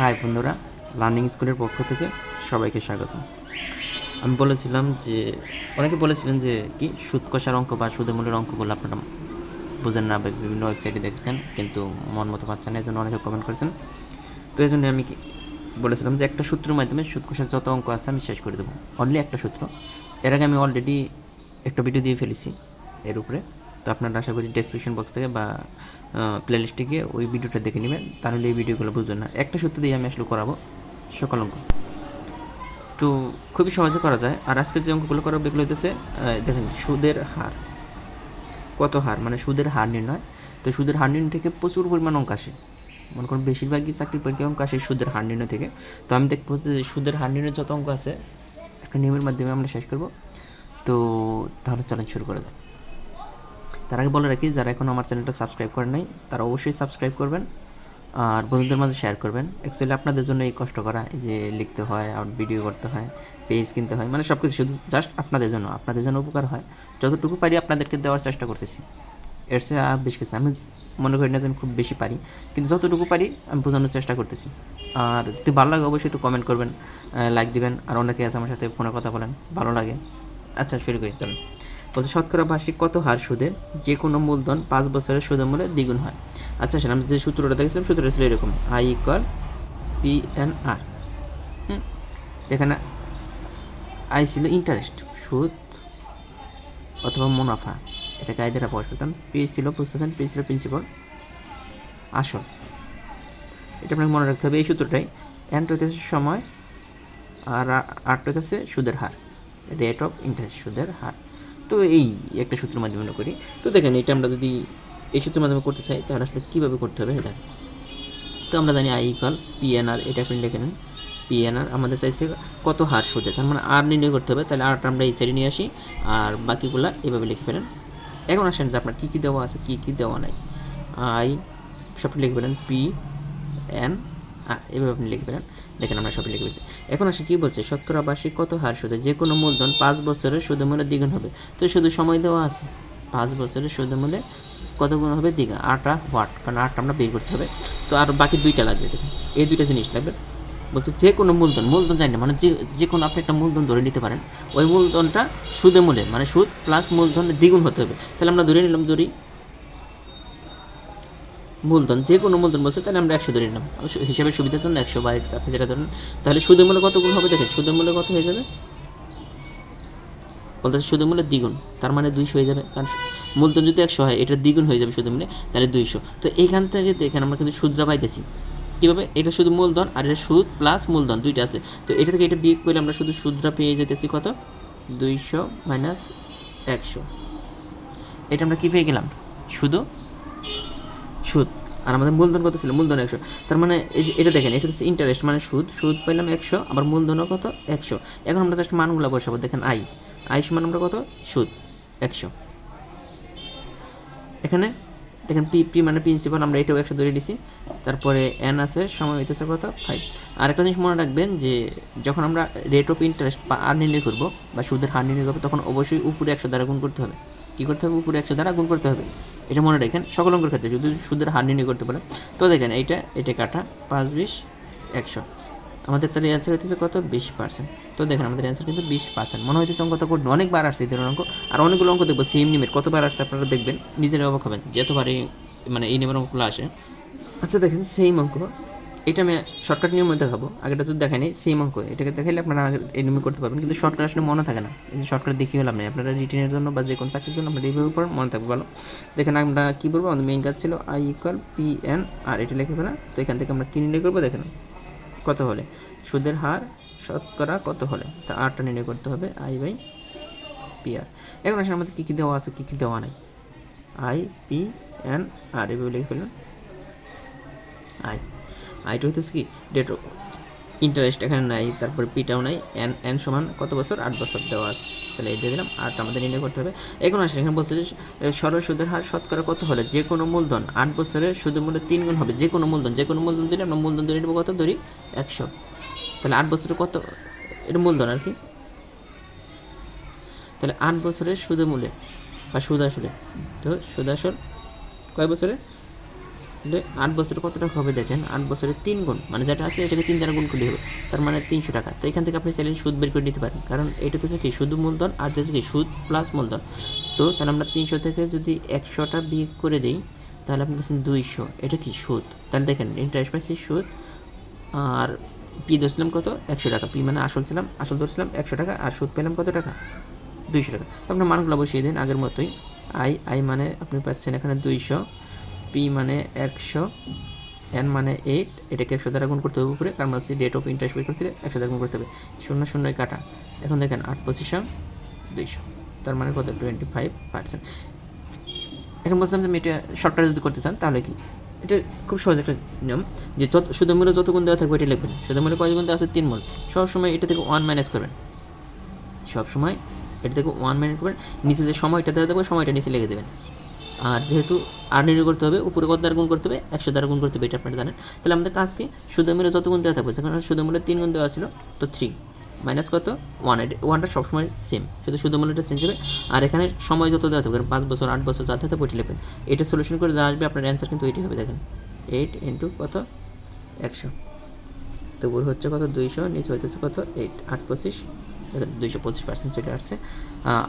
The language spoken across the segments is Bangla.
হাই বন্ধুরা, লার্নিং স্কুলের পক্ষ থেকে সবাইকে স্বাগত আমি বলেছিলাম যে, অনেকে বলেছিলেন যে কি, সুদ কষার অঙ্ক বা সুদের মূল্যের অঙ্কগুলো আপনারা বুঝেন না বা বিভিন্ন ওয়েবসাইটে দেখেছেন, কিন্তু মন মতো পাচ্ছেন এই জন্য অনেকে কমেন্ট করেছেন। তো এই জন্য আমি কি বলেছিলাম যে, একটা সূত্রের মাধ্যমে সুদ কষার যত অঙ্ক আছে আমি শেষ করে দেবো। অনলি একটা সূত্র। এর আগে আমি অলরেডি একটা ভিডিও দিয়ে ফেলেছি, এর উপরে। তো আপনারা আশা করি ডেসক্রিপশন বক্স থেকে বা প্লেলিস্টে গিয়ে ওই ভিডিওটা দেখে নেবেন। তাহলে এই ভিডিওগুলো বুঝবেন না। একটা সূত্র দিয়ে আমি আসলে করাবো। সকল অঙ্ক। তো খুবই সহজে করা যায়। আর আজকের যে অঙ্কগুলো করাবো এগুলো হইতেছে আহ, দেখেন সুদের হার। কত হার? মানে সুদের হার নির্ণয়। তো সুদের হার নির্ণয় থেকে প্রচুর পরিমাণ অঙ্ক আসে। মনে করুন বেশিরভাগই চাকরির পরীক্ষা অঙ্ক আসে সুদের হার নির্ণয় থেকে। তো আমি দেখব যে সুদের হার নির্ণয় যত অঙ্ক আছে একটা নিয়মের মাধ্যমে আমরা শেষ করব। তো তাহলে চলেন শুরু করে দেয় তার আগে বলে রাখি, যারা এখন আমার চ্যানেলটা সাবস্ক্রাইব করেন নাই, তারা অবশ্যই সাবস্ক্রাইব করবেন আর বন্ধুদের মাঝে শেয়ার করবেন। অ্যাকচুয়ালি আপনাদের জন্য এই কষ্ট করা, এই যে লিখতে হয় আর ভিডিও করতে হয় পেজ কিনতে হয় মানে সব কিছু শুধু জাস্ট আপনাদের জন্য আপনাদের জন্য উপকার হয়। যতটুকু পারি আপনাদেরকে দেওয়ার চেষ্টা করতেছি। এর চেয়ে আর বেশি কিছু আমি মনে করি না যে আমি খুব বেশি পারি, কিন্তু যতটুকু পারি আমি বোঝানোর চেষ্টা করতেছি। আর যদি ভালো লাগে অবশ্যই তো কমেন্ট করবেন লাইক দিবেন, আর অনেকে আছে আমার সাথে ফোনে কথা বলেন, ভালো লাগে। আচ্ছা শুরু করি, চলুন। বলছে, শতকরা বার্ষিক কত হার সুদে যে কোনো মূলধন পাঁচ বছরের সুদের মূল্যে দ্বিগুণ হয়। আচ্ছা সেটা আমি যে সূত্রটা দেখেছিলাম, সূত্রটা ছিল এরকম I equal P N R যেখানে আই ছিল ইন্টারেস্ট সুদ অথবা মুনাফা, এটাকে আই দ্বারা প্রকাশ করতাম। পি ছিল বুঝতেছেন পি ছিল প্রিন্সিপাল আসল। এটা আপনাকে মনে রাখতে হবে, এই সূত্রটাই। এনটা হইতেছে সময়, আর আটটা হইতেছে সুদের হার রেট অফ ইন্টারেস্ট সুদের হার। তো এই একটা সূত্রের মাধ্যমে আমরা করি। তো দেখেন, এটা আমরা যদি এই সূত্রের মাধ্যমে করতে চাই, তাহলে আসলে কীভাবে করতে হবে? এটা তো আমরা জানি আই ইকাল পিএনআর এটা আপনি লিখে নেন। পিএনআর আমাদের চাইছে কত হার সুদে তার মানে আর নির্ণয় করতে হবে। তাহলে আরটা আমরা এই সাইডে নিয়ে আসি, আর বাকিগুলা এভাবে লিখে ফেলেন। এখন আসেন যে আপনার কী কী দেওয়া আছে, কী কী দেওয়া নাই। আই সবটা লিখে ফেলেন পি এন এভাবে আপনি লিখে ফেলেন। দেখেন আমরা সবই লিখে ফেলেছি। এখন আসে কী বলছে, শতকরা বার্ষিক কত হার সুদে? যে কোনো মূলধন পাঁচ বছরের সুদে মূল্যে দ্বিগুণ হবে। তো শুধু সময় দেওয়া আছে। পাঁচ বছরের সুদে মূল্যে কত গুণ হবে? দ্বিগুণ। আটটা ওয়াট, কারণ আটটা আমরা বের করতে হবে। তো আর বাকি দুইটা লাগবে, দেখুন। এই দুইটা জিনিস লাগবে। বলছে যে কোনো মূলধন মূলধন জানি না মানে যে যে কোনো আপনি একটা মূলধন ধরে নিতে পারেন। ওই মূলধনটা সুদে মূলে মানে সুদ প্লাস মূলধন দ্বিগুণ হতে হবে। তাহলে আমরা ধরে নিলাম, ধরি মূলধন, যে কোনো মূলধন বলছে, তাহলে আমরা একশো ধরে নিলাম। হিসাবে সুবিধার জন্য একশো বা এক্স আপনি যেটা ধরেন, তাহলে সুদের মূল্য কত গুণ হবে দেখেন, সুদের মূল্য কত হয়ে যাবে? বলতে সুদের মূল্য দ্বিগুণ, তার মানে দুইশো হয়ে যাবে। কারণ মূলধন যদি একশো হয়, এটা দ্বিগুণ হয়ে যাবে সুদের মূল্যে, তাহলে দুইশো। তো এইখান থেকে দেখেন আমরা কিন্তু সুদরা পাইতেছি। কীভাবে? এটা শুধু মূলধন আর এটা সুদ প্লাস মূলধন, দুইটা আছে। তো এটা থেকে এটা বিয়োগ করলে আমরা শুধু সুদরা পেয়ে যেতেছি কত? দুইশো মাইনাস একশো। এটা আমরা কী পেয়ে গেলাম? শুধু সুদ। আর আমাদের মূলধন কত ছিল? মূলধন একশো। তার মানে এটা দেখেন, এটা হচ্ছে ইন্টারেস্ট মানে সুদ। সুদ পাইলাম একশো, আবার মূলধনও কত? একশো। এখন আমরা জাস্ট মানগুলো বসাবো। দেখেন আই আই সমান আমরা কত? সুদ। একশো। এখানে দেখেন পি পি মানে প্রিন্সিপাল আমরা এটাও একশো ধরে দিছি তারপরে এন আছে, সময় হইতেছে কত? ফাইভ আর একটা জিনিস মনে রাখবেন যে, যখন আমরা রেট অফ ইন্টারেস্ট বা আর করব বা সুদের হার নির্ণয় করব, তখন অবশ্যই উপরে একশো দ্বারা গুণ করতে হবে। কী করতে হবে? উপরে একশো দ্বারা গুণ করতে হবে। এটা মনে রাখেন, সকল অঙ্কের ক্ষেত্রে শুধু সুদের হার নির্ণয় করতে পারে। তো দেখেন, এইটা, এটা কাটা, পাঁচ, বিশ, একশো। আমাদের তাহলে অ্যান্সার হইতেছে কত? বিশ পার্সেন্ট তো দেখেন, আমাদের অ্যান্সার কিন্তু বিশ পার্সেন্ট মনে হইতেছে অঙ্ক তো অনেকবার আসছে এই ধরনের অঙ্ক। আর অনেকগুলো অঙ্ক দেখব সেম নিমের কতবার আসছে আপনারা দেখবেন, নিজেরা অবাক হবেন, যতবারই মানে এই নিমের অঙ্কগুলো আসে। আচ্ছা দেখেন সেম অঙ্ক। এটা আমি শর্টকাট নিয়ে নিয়মে দেখাবো আগেটা যদি দেখাই নাই সেম অঙ্ক। এটাকে দেখাইলে আপনারা নিয়মে করতে পারবেন। কিন্তু শর্টকাট আসলে মনে থাকে না। এই যে শর্টকাট দেখিয়ে হলাম না। আপনারা রিটেনের জন্য বা যে কোনো চাকরির জন্য আপনারা এইভাবে পড়েন, মনে থাকবে ভালো। দেখেন আমরা কী বলব? আমাদের মেইন কাজ ছিল I equal P N R এটা লিখে ফেলা তো এখান থেকে আমরা কী নির্ণয় করব? দেখেন কত হলে? সুদের হার শতকরা কত হলে? তা আরটা নির্ণয় করতে হবে আই বাই পি আর এখন আসলে আমাদের কী কী দেওয়া আছে, কী কী দেওয়া নাই। আই পি এন আর এভাবে লিখে ফেলুন। আই আইটা হইতেছে কি ডেট ইন্টারেস্ট এখানে নাই, তারপর পিটাও নাই এন এন সমান কত বছর? আট বছর দেওয়া আছে। তাহলে দিয়ে দিলাম আটটা আমাদের নির্ণয় করতে হবে। এখন আসলে এখানে বলছে যে সরল সুদের হার শতকরা কত হলে? যে কোনো মূলধন, আট বছরের সুদের মূল্য তিন গুণ হবে। যে কোনো মূলধন, যে কোনো মূলধন দিলে আমরা মূলধন ধরে নেব কত? ধরি একশো। তাহলে আট বছরে কত? এটা মূলধন আর কি। তাহলে আট বছরের সুদের মূল্যে বা সুদ আসলে, তো সুদ আসল কয় বছরে? আট বছরে কত টাকা হবে দেখেন? আট বছরে তিন গুণ। মানে যেটা আছে এটাকে তিন দ্বারা গুণ করলে হবে। তার মানে তিনশো টাকা। তো এখান থেকে আপনি চাইলে সুদ বের করে নিতে পারেন। কারণ এটা হচ্ছে কি শুধু মূলধন আর হচ্ছে কি, সুদ প্লাস মূলধন। তো তাহলে আমরা তিনশো থেকে যদি একশোটা বিয়োগ করে দিই, তাহলে আপনি পাচ্ছেন দুইশো। এটা কি সুদ? তাহলে দেখেন ইন্টারেস্ট পাচ্ছি সুদ আর পি ধরছিলাম কত? একশো টাকা। পি মানে আসল ছিলাম, আসল ধরছিলাম একশো টাকা আর সুদ পেলাম কত টাকা? দুইশো টাকা। তো আপনার মানগুলো বসিয়ে দিন আগের মতোই। আই আই মানে আপনি পাচ্ছেন এখানে দুইশো। পি মানে একশো এন মানে এইট এটাকে একশো দ্বারা গুণ করতে হবে উপরে কারণ হচ্ছে ডেট অফ ইন্টারেস্ট বের করতে একশো দ্বারা গুণ করতে হবে। শূন্য শূন্যই কাটা। এখন দেখেন, আট পঁচিশশো দুইশো। তার মানে কত? টোয়েন্টি ফাইভ পার্সেন্ট এখন বলছিলাম যে আমি এটা শর্টকাটে যদি করতে চান, তাহলে কি? এটা খুব সহজ একটা নিয়ম, যে যত, শুধু মূল্য যত গুণ দেওয়া থাকবে এটা লিখবেন। শুধু মূল্য কয় গুণ দেওয়া আছে? তিন মূল। সবসময় এটা থেকে ওয়ান মাইনাস করবেন। সবসময় এটা থেকে ওয়ান মাইনাস করবেন। নিচে যে সময়টা দেওয়া থাকবে, সময়টা নিচে লিখে দেবেন। আর যেহেতু আর নির্ণয় করতে হবে, উপরে কত দ্বারা গুণ করতে হবে? একশো দ্বারা গুণ করতে হবে, এটা আপনারা জানেন। তাহলে আমাদের কাজকে শুধু মূল্য যত গুণ দেওয়া থাকবে যেখানে শুধু মূল্য তিন গুণ দেওয়া ছিল, তো থ্রি মাইনাস কত? ওয়ান ওয়ানটা সবসময় সেম শুধু শুধু মূল্যটা চেঞ্জ হবে। আর এখানে সময় যত দেওয়া থাকবে পাঁচ বছর, আট বছর যাতে বইটি লিখবেন। এটা সলিউশন করে যা আসবে, আপনার অ্যান্সার কিন্তু এটি হবে, দেখেন। এইট ইন্টু কত? একশো। তো হচ্ছে কত? দুইশো, নিচে হইতেছে কত? এইট আট, পঁচিশ। দুইশো পঁচিশ পার্সেন্ট চলে আসছে।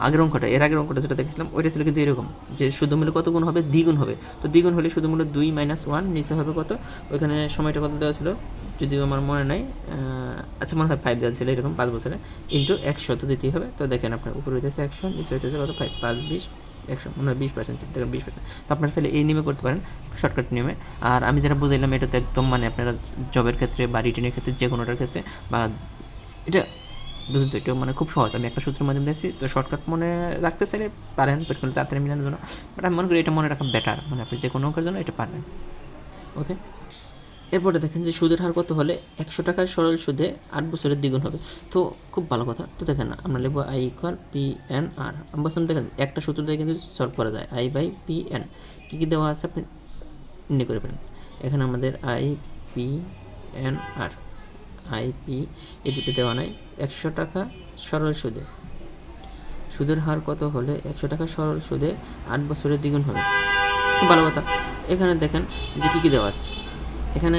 আগের অঙ্কটা, এর আগের অঙ্কটা যেটা দেখেছিলাম, ওইটা ছিল কিন্তু এরকম যে শুধু মূল্য কত গুণ হবে? দ্বিগুণ হবে। তো দ্বিগুণ হলে শুধু মূল্য দুই মাইনাস ওয়ান নিচে হবে কত? ওইখানে সময়টা কত দেওয়া ছিল? যদিও আমার মনে নাই আচ্ছা মনে হয় ফাইভ দেওয়া ছিল এরকম পাঁচ বছরে। ইন্টু একশো, তো দিতেই হবে। তো দেখেন আপনার উপরে হইতেছে একশো, নিচে হইতেছে কত? ফাইভ পাঁচ, বিশ, একশো, মনে হয় বিশ পার্সেন্ট দেখেন বিশ পার্সেন্ট তো আপনারা চাইলে এই নিয়মে করতে পারেন শর্টকাট নিয়মে। আর আমি যেটা বুঝাইলাম, এটা তো একদম মানে আপনারা জবের ক্ষেত্রে বা রিটেনের ক্ষেত্রে যে কোনোটার ক্ষেত্রে বা এটা বুঝুন তো এটা মানে খুব সহজ। আমি একটা সূত্রের মাধ্যমে দিয়েছি তো শর্টকাট মনে রাখতে চাইলে পারেন পেটকুলে তাড়াতাড়ি মিলানোর জন্য। বাট আমি মনে করি এটা মনে রাখা বেটার মানে আপনি যে কোনো অঙ্কের জন্য এটা পারবেন ওকে এরপরে দেখেন যে সুদের হার কত হলে একশো টাকার সরল সুদে আট বছরের দ্বিগুণ হবে। তো খুব ভালো কথা। তো দেখেন না, আমরা লিখব I equal P N R আমি বলছিলাম, দেখেন, একটা সূত্র দিয়ে কিন্তু সলভ করা যায়। আই বাই পি এন কী কী দেওয়া আছে আপনি নির্ণয় করে ফেলেন। এখানে আমাদের I P N R I P এই দুটো দেওয়া নাই। একশো টাকা সরল সুদে। সুদের হার কত হলে একশো টাকা সরল সুদে আট বছরের দ্বিগুণ হবে? খুব ভালো কথা। এখানে দেখেন যে কী কী দেওয়া আছে। এখানে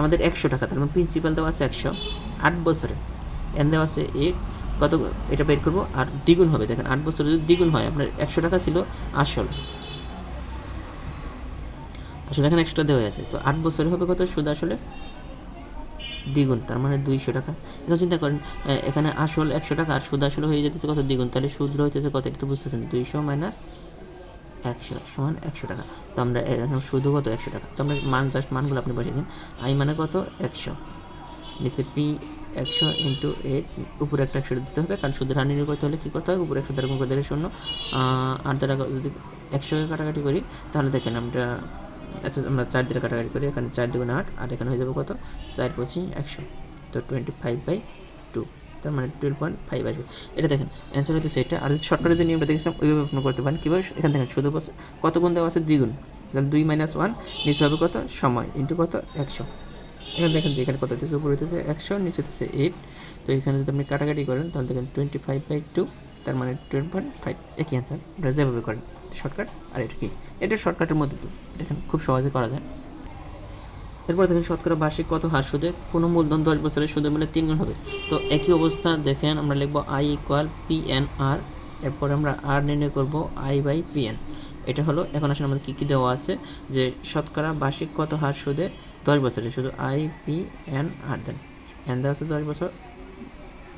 আমাদের একশো টাকা, তার মানে প্রিন্সিপাল দেওয়া আছে একশো, আট বছরে। এন দেওয়া আছে এইট কত এটা বের করব? আর দ্বিগুণ হবে। দেখেন আট বছরে যদি দ্বিগুণ হয়, আপনার একশো টাকা ছিল আসল। আসলে এখানে একশোটা দেওয়া আছে। তো আট বছরে হবে কত সুদ আসলে? দ্বিগুণ, তার মানে দুইশো টাকা। এখন চিন্তা করেন এখানে আসল একশো টাকা আর সুদ আসলে হয়ে যেতেছে কত দ্বিগুণ? তাহলে সুদ হইতেছে কত? তো বুঝতেছেন, দুইশো মাইনাস একশো সমান একশো টাকা। তো আমরা এখন শুধু কত? একশো টাকা। তো আমরা মান, জাস্ট মানগুলো আপনি বসিয়ে দিন। আই মানে কত? একশো। নিচে পি একশো ইন্টু এইট, উপরে একটা একশো দিতে হবে, কারণ সুদের নির্ণয় করতে হলে কী করতে হবে? উপরে একশো দ্বারা গুণ করে দিলে শূন্য। আট দ্বারা যদি একশো কাটাকাটি করি, তাহলে দেখেন আমরা আচ্ছা আমরা চার দ্বারা কাটাকাটি করি, এখানে চার দুগুণ আট আর এখানে হয়ে যাবে কত? চার পঁচিশ, একশো। তো টোয়েন্টি ফাইভ বাই টু তার মানে টুয়েলভ পয়েন্ট ফাইভ আসবে। এটা দেখেন অ্যান্সার হচ্ছে এটা। আর যদি শর্টকাটে যে নিয়মটা দেখেছিলাম, ওইভাবে আপনি করতে পারেন। কীভাবে? এখান থেকে শুধু কত গুণ দেওয়া আছে? দ্বিগুণ। তাহলে দুই মাইনাস ওয়ান নিচে হবে কত? সময়। ইন্টু কত? একশো। এখানে দেখেন যে এখানে কত হতেছে উপরে হতেছে একশো, নিচে হতেছে এইট তো এখানে যদি আপনি কাটাকাটি করেন, তাহলে দেখেন টোয়েন্টি ফাইভ বাই টু তার মানে টুয়েলভ পয়েন্ট ফাইভ একই অ্যান্সার আপনারা যেভাবে করেন শর্টকাট আর এটা কি? এটা শর্টকাটের মধ্যে তো, দেখেন, খুব সহজে করা যায়। এরপর দেখেন, শতকরা বার্ষিক কত হার সুদে? কোনো মূলধন দশ বছরের সুদে মিলে তিন গুণ হবে। তো একই অবস্থা, দেখেন, আমরা লিখব I equal P N R এরপর আমরা আর নির্ণয় করব আই বাই পি এন এটা হলো, এখন আসলে আমাদের কী কী দেওয়া আছে? যে শতকরা বার্ষিক কত হার সুদে? দশ বছরে শুধু I P N R then. N দেওয়া আছে দশ বছর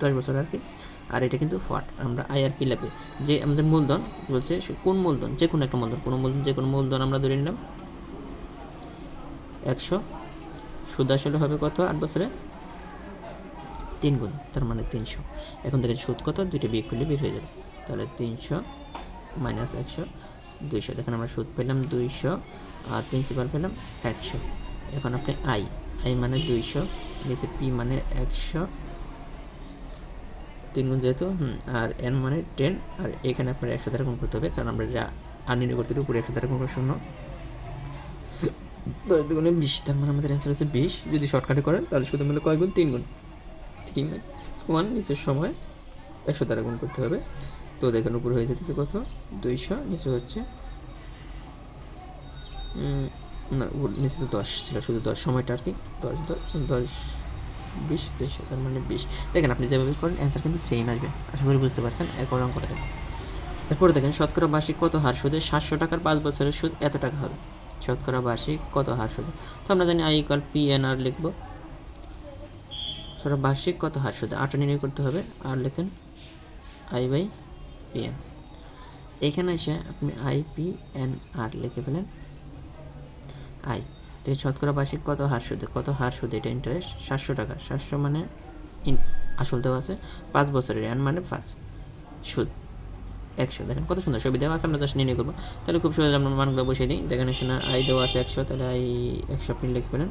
দশ বছর আর কি। আর এটা কিন্তু ফট, আমরা আই আর পি লাগবে যে আমাদের মূলধন, বলছে কোন মূলধন? যে কোনো একটা মূলধন, কোনো মূলধন, যে কোনো মূলধন আমরা ধরে নিলাম। একশো, সুদ আসলে হবে কত? আট বছরে? তিন গুণ, তার মানে তিনশো। এখন দেখেন সুদ কত? দুইটা বিয়োগ করলে বের হয়ে যাবে। তাহলে তিনশো মাইনাস একশো, দুইশো। দেখেন আমরা সুদ পেলাম দুইশো আর প্রিন্সিপাল পেলাম একশো। এখন আপনি আই আই মানে দুইশো, নিচে পি মানে একশো তিন গুণ যেহেতু আর এন মানে টেন আর এখানে আপনার একশো দ্বারা গুণ করতে হবে, কারণ আমরা আর নির্ণয় করতে উপরে একশো দ্বারা গুণ করে শূন্য। দশ দুগুণে বিশ, তার মানে আমাদের অ্যান্সার হচ্ছে বিশ। যদি শর্টকাটে করেন, তাহলে শুধু মিলে কয় গুণ? তিন গুণ। তিন ওয়ান নিচের সময়, একশো দ্বারা গুণ করতে হবে। তো দেখেন, উপরে হয়ে যেতেছে কত? দুইশো, নিচে হচ্ছে না নিচে তো দশ ছিল, শুধু দশ। সময়টা আর কি? দশ দশ দশ। বিশ বিশ, তার মানে বিশ। দেখেন, আপনি যেভাবে করেন অ্যান্সার কিন্তু সেম আসবে। আশা করি বুঝতে পারছেন, এরপর অঙ্কটা দেখেন। এরপরে দেখেন, শতকরা বার্ষিক কত হার সুদে সাতশো টাকার পাঁচ বছরের সুদ এত টাকা হবে। শতকরা বার্ষিক কত হার সুদে তো আমরা জানি I equal P N R লিখব। সেটা বার্ষিক কত হার সুদে আটটা নির্ণয় করতে হবে। আর লেখেন আই বাই পি এন এখানে এসে আপনি আই পি এন আর লিখে ফেলেন। আই তো শতকরা বার্ষিক কত হার সুদে, কত হার সুদে এটা ইন্টারেস্ট সাতশো টাকা। সাতশো মানে আসল দেওয়া আছে পাঁচ বছরের এন মানে পাঁচ সুদ। একশো। দেখেন কত সুন্দর ছবি দেওয়া আছে, আমরা জাস্ট নির্ণয় করব। তাহলে খুব সহজে আমরা মানগুলো বসিয়ে দিই। দেখেন এখানে আই দেওয়া আছে একশো, তাহলে আই একশো আপনি লিখে ফেলেন।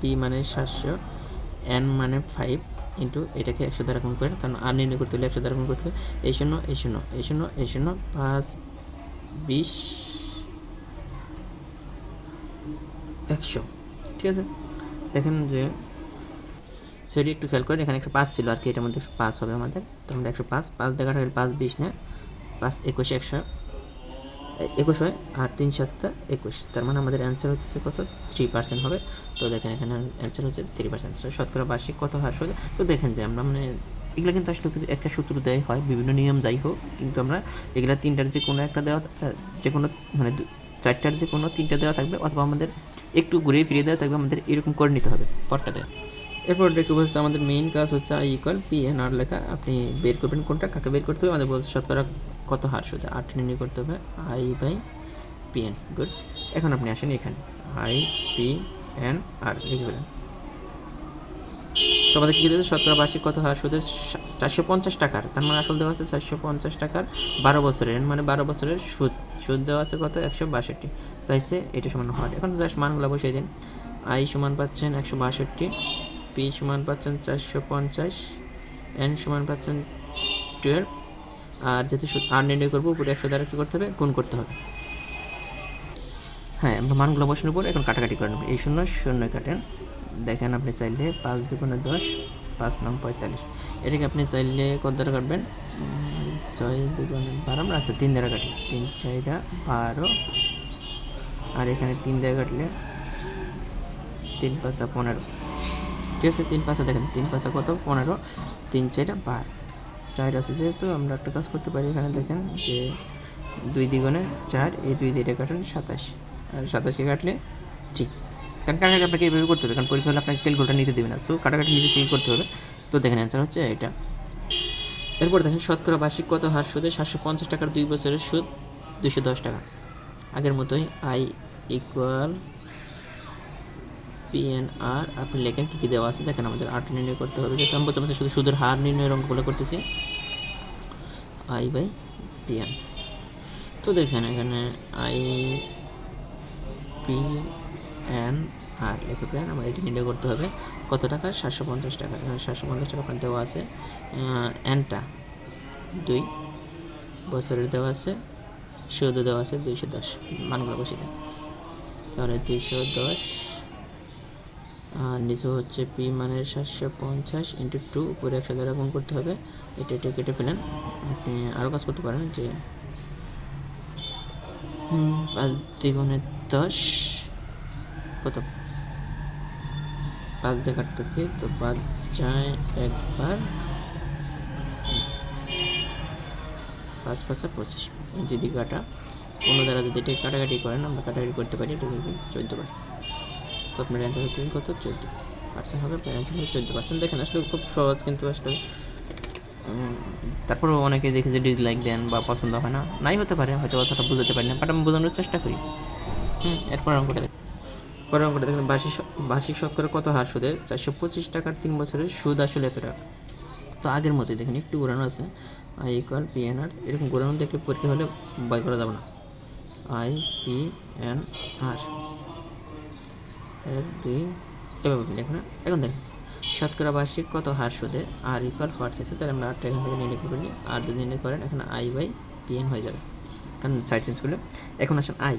পি মানে সাতশো এন মানে ফাইভ ইন্টু এটাকে একশো দ্বারা গুণ করেন। কারণ আর নির্ণয় করতে হলে একশো দ্বারা গুণ করতে হবে এই শূন্য এই শূন্য এই শূন্য এই শূন্য, পাঁচ, বিশ একশো, ঠিক আছে? দেখেন যে, সেটি একটু খেয়াল করেন, এখানে একশো পাঁচ ছিল আর কি, এটার মধ্যে একশো পাঁচ হবে আমাদের। তো আমরা একশো পাঁচ পাঁচ দেখাটা হলে পাঁচ বিশ, না? পাঁচ একুশে একশো একুশ হয়, আর তিন সাতটা একুশ। তার মানে আমাদের অ্যান্সার হচ্ছে কত? থ্রি পার্সেন্ট হবে। তো দেখেন এখানে অ্যান্সার হচ্ছে থ্রি পার্সেন্ট শতকরা বার্ষিক কত হার হবে তো দেখেন যে, আমরা মানে এগুলো কিন্তু আসলে কিন্তু একটা সূত্র দেয়, হয় বিভিন্ন নিয়ম যাই হোক, কিন্তু আমরা এগুলো তিনটার যে কোনো একটা দেওয়া যে কোনো মানে চারটার যে কোনো তিনটা দেওয়া থাকবে, অথবা আমাদের একটু ঘুরে ফিরিয়ে দেওয়া থাকবে, আমাদের এরকম করে নিতে হবে পরটাতে এরপর দেখে বলছে আমাদের মেইন কাজ হচ্ছে I equal P N R লেখা, আপনি বের করবেন কোনটা, কাকে বের করতে হবে, আমাদের বলছে শতকরা কত হার শুধু আট নির্ণয় করতে হবে I by P N good এখন আপনি আসেন এখানে আই পি এন আর লিখে ফেলেন। তো আমাদের কী দিয়েছে শতকরা বার্ষিক কত হার শুধু চারশো পঞ্চাশ টাকার। তার মানে আসল দেওয়া আছে চারশো পঞ্চাশ টাকার বারো বছরের। মানে বারো বছরের সুদ। সুদ দেওয়া আছে কত? একশো বাষট্টি। চাইছে এটা সমান হওয়ার। এখন জাস্ট মানগুলো বসিয়ে দিন। আই সমান পাচ্ছেন একশো বাষট্টি, পি সমান পাচ্ছেন চারশো পঞ্চাশ, এন সমান পাচ্ছেন টুয়েলভ। আর যেহেতু সুদ আর নির্ণয় করব, উপরে একশো দ্বারা কী করতে হবে? গুণ করতে হবে। হ্যাঁ মানগুলো বসানোর পর এখন কাটাকাটি করে নেব। এই শূন্য শূন্য কাটেন। দেখেন আপনি চাইলে পাঁচ দুগুণে দশ, পাঁচ নং পঁয়তাল্লিশ। এটাকে আপনি চাইলে কত দ্বারা কাটবেন? ছয় দুগুণে বারো, আমরা আচ্ছা তিন দ্বারা কাটি। তিন ছয়টা বারো। আর এখানে তিন দ্বারা কাটলে তিন পাঁচা পনেরো। ঠিক আছে? তিন পাঁচা দেখেন, তিন পাঁচা কত? পনেরো। তিন, চারটা, বারো। চার আছে যেহেতু, আমরা একটা কাজ করতে পারি এখানে দেখেন যে দুই দ্বিগুণে চার, এই দুই দিয়ে কাটেন সাতাশ। আর সাতাশকে কাটলে ঠিক। কারণ কাটাকাটি আপনাকে এইভাবে করতে হবে? কারণ পরীক্ষা হলে আপনাকে ক্যালকুলেটার নিতে দেবে না। সো কাটাকাটি নিজে থেকে করতে হবে। তো দেখেন অ্যান্সার হচ্ছে এটা। এরপর দেখেন শতকরা বার্ষিক কত হার সুদে? সাতশো পঞ্চাশ টাকার দুই বছরের সুদ দুশো দশ টাকা। আগের মতোই আই ইকুয়াল পিএনআর আপনি লেখেন কী কী দেওয়া আছে? দেখেন আমাদের আট নির্ণয় করতে হবে। যেহেতু আমি বলছি শুধু সুদের হার নির্ণয়ের অঙ্কগুলো করতেছি। আই বাই পিএন তো দেখেন এখানে আই পি এন আর লিখে পেন আমার এটি নির্ণয় করতে হবে। কত টাকা? সাতশো পঞ্চাশ টাকা। সাতশো পঞ্চাশ টাকা আপনার দেওয়া আছে। এনটা দুই। বছরের দেওয়া আছে। সুদ দেওয়া আছে দুইশো দশ। মানগুলো বসে তাহলে দুইশো দশ। আর নিচে হচ্ছে পি মানের সাতশো পঞ্চাশ ইন্টু টু উপরে একশো দ্বারা গুণ করতে হবে। এটা এটা কেটে ফেলেন। আপনি আরও কাজ করতে পারেন যে পাঁচ দ্বিগুণে দশ। কত পাঁচ দিয়ে কাটতেছি তো পাঁচ যায় একবার। পাঁচ পাঁচা পঁচিশ দিকে কাটা অন্য দ্বারা যদি এটা কাটাকাটি করেন, আমরা কাটাকাটি করতে পারি, এটা কিন্তু চোদ্দ বার। তো আপনার অ্যান্সার হচ্ছে কত? চোদ্দ। পার্সেন্ট হবে আপনার অ্যান্সার হবে চোদ্দ পার্সেন্ট। দেখেন, আসলে খুব সহজ কিন্তু আসলে তারপরেও অনেকে দেখে যে ডিসলাইক দেন বা পছন্দ হয় না। নাই হতে পারে, হয়তো কথাটা বুঝতে পারি না বাট আমি বোঝানোর চেষ্টা করি। হুম, এরপর অঙ্কটা দেখ। পরের অঙ্কটা দেখেন, বার্ষিক বার্ষিক শতকরা কত হার সুদের? চারশো পঁচিশ টাকার তিন বছরের সুদ আসলে এত টাকা। তো আগের মতোই দেখেন, একটু ঘোরানো আছে। I equal P N R এরকম ঘোরানো দেখলে পরীক্ষা হলে বয় করা যাবে না। আই পি এন আর এক, দুই, এভাবে দেখেন এখন দেখেন, শতকরা বার্ষিক কত হার সুদে আর ইকুয়াল হোয়াটস আছে তাহলে আমরা আটটা এখান থেকে নির্ণয় করবেন আর যদি নির্ণয় করেন, এখানে আই বাই পি এন হয়ে যাবে। কারণ সাইড চেঞ্জ করলে, এখন আসেন আই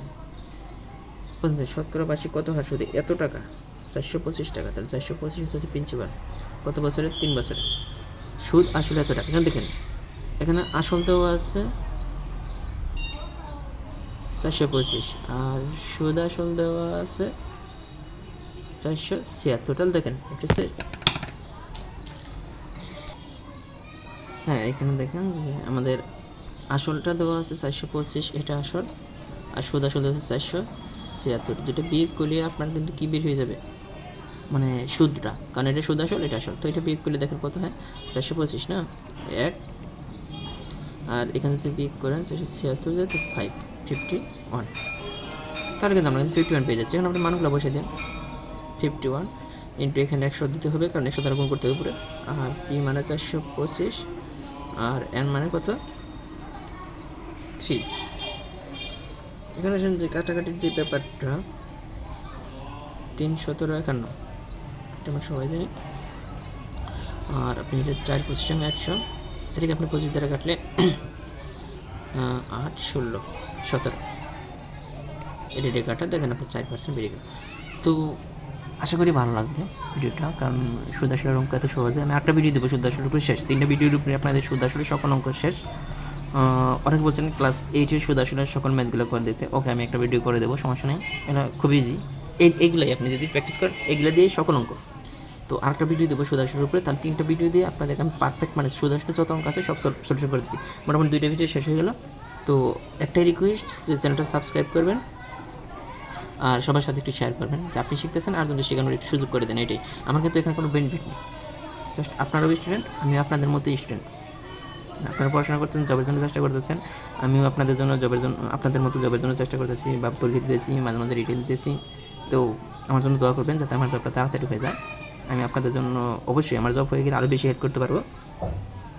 বলছেন শতকরা বার্ষিক কত হার সুদে এত টাকা। চারশো পঁচিশ টাকা, তাহলে চারশো পঁচিশ হচ্ছে প্রিন্সিপাল কত বছরে? তিন বছরে। সুদ আসলে এত টাকা। এখানে দেখেন, এখানে আসল দেওয়া আছে চারশো পঁচিশ। আর সুদ আসল দেওয়া আছে চারশো ছিয়াত্তর। টোটাল দেখেন ঠিক আছে হ্যাঁ এখানে দেখেন যে আমাদের আসলটা দেওয়া আছে চারশো পঁচিশ, এটা আসল। আর সুদ আসল দেওয়া আছে চারশো ছিয়াত্তর যেটা বিয়োগ করলে আপনার কিন্তু কী বের হয়ে যাবে? মানে সুদটা। কারণ এটা সুদ আসল, এটা আসল। তো এটা বিয়োগ করলে দেখেন কত হয়? চারশো পঁচিশ, না? এক। আর এখানে যদি বিয়োগ করেন, চারশো ছিয়াত্তর যাতে ফাইভ ফিফটি ওয়ান তাহলে কিন্তু আমরা কিন্তু ফিফটি ওয়ান পেয়ে যাচ্ছি। এখন আপনি মানগুলো বসে দিন। ফিফটি ওয়ান ইন্টু এখানে একশো দিতে হবে, কারণ একশো দ্বারা গুণ করতে হবে পুরো আর পি মানে চারশো পঁচিশ, আর এন মানে কত? থ্রি এখানে আসেন যে কাটাকাটির যে ব্যাপারটা তিন সতেরো একান্ন। এটা আমরা সবাই জানি। আর আপনি যে চার পঁচিশ সঙ্গে একশো। এটাকে আপনি পঁচিশ দ্বারা কাটলে? আট, ষোলো, সতেরো। এটা ডে কাটা, দেখেন আপনি চার পার্সেন্ট বেড়ে গেল। তো আশা করি ভালো লাগবে ভিডিওটা, কারণ সুদাসলের অঙ্ক এত সহজে। আমি একটা ভিডিও দেবো সুদাসলের শেষ। তিনটা ভিডিওর উপরে আপনাদের সুদাসলের সকল অঙ্ক শেষ। অনেকে বলছেন ক্লাস এইটের সুদাসলের সকল ম্যাথগুলো করে দিতে। ওকে আমি একটা ভিডিও করে দেবো, সমস্যা নেই। এটা খুব ইজি এই, এইগুলাই আপনি যদি প্র্যাকটিস করেন, এগুলো দিয়ে সকল অঙ্ক। তো আরেকটা ভিডিও দেবো সুদাসলের উপরে। তাহলে তিনটা ভিডিও দিয়ে আপনাদের আমি পারফেক্ট মানে সুদাসলের যত অঙ্ক আছে সব সলিউশন করে দিচ্ছি। মোটামুটি দুইটা ভিডিও শেষ হয়ে গেল। তো একটাই রিকোয়েস্ট যে চ্যানেলটা সাবস্ক্রাইব করবেন, আর সবার সাথে একটু শেয়ার করবেন, যে আপনি শিখতেছেন আর যদি শেখানোর একটু সুযোগ করে দেন, এটাই। আমার কিন্তু এখানে কোনো বেনিফিট নেই। জাস্ট আপনারাও স্টুডেন্ট আমি আপনাদের মতোই স্টুডেন্ট আপনারা পড়াশোনা করছেন জবের জন্য চেষ্টা করতেছেন। আমিও আপনাদের জন্য জবের জন্য, আপনাদের মতো জবের জন্য চেষ্টা করতেছি বা পরীক্ষা দিতেছি, মাঝে মাঝে রিটেল দিতেছি। তো আমার জন্য দোয়া করবেন যাতে আমার জবটা তাড়াতাড়ি হয়ে যায়। আমি আপনাদের জন্য অবশ্যই আমার জব হয়ে গেলে আরও বেশি হেল্প করতে পারব।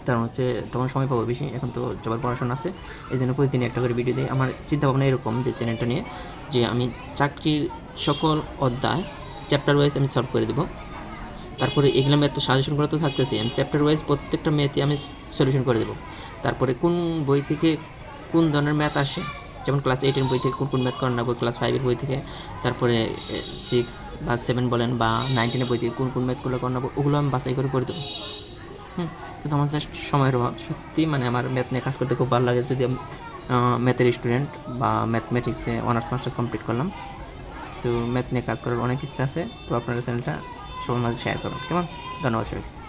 কারণ হচ্ছে তখন সময় পাবো বেশি, এখন তো জবের পড়াশোনা আছে। এই জন্য প্রতিদিন একটা করে ভিডিও দিই। আমার চিন্তা ভাবনা এরকম যে চ্যানেলটা নিয়ে যে আমি চাকরির সকল অধ্যায় চ্যাপ্টার ওয়াইজ আমি সলভ করে দেবো। তারপরে এগুলো ম্যাথ তো সাজেশন করা তো থাকতেছে আমি চ্যাপ্টার ওয়াইজ প্রত্যেকটা ম্যাথই আমি সলিউশন করে দেবো। তারপরে কোন বই থেকে কোন ধরনের ম্যাথ আসে? যেমন ক্লাস এইটের বই থেকে কোন কোন ম্যাথ করানো বই ক্লাস ফাইভের বই থেকে, তারপরে সিক্স বা সেভেন বলেন বা নাইনটিনের বই থেকে কোন কোন ম্যাথগুলো করানো ওগুলো আমি বাছাই করে করে দেবো। হুম কিন্তু আমার জাস্ট সময়ের অভাব। সত্যি মানে আমার ম্যাথ নিয়ে কাজ করতে খুব ভালো লাগে। যদি আমি ম্যাথের স্টুডেন্ট বা ম্যাথমেটিক্সে অনার্স মাস্টার্স কমপ্লিট করলাম। সো ম্যাথ নিয়ে কাজ করার অনেক ইচ্ছা আছে। তো আপনারা চ্যানেলটা সবার মাঝে শেয়ার করুন কেমন ধন্যবাদ সবাই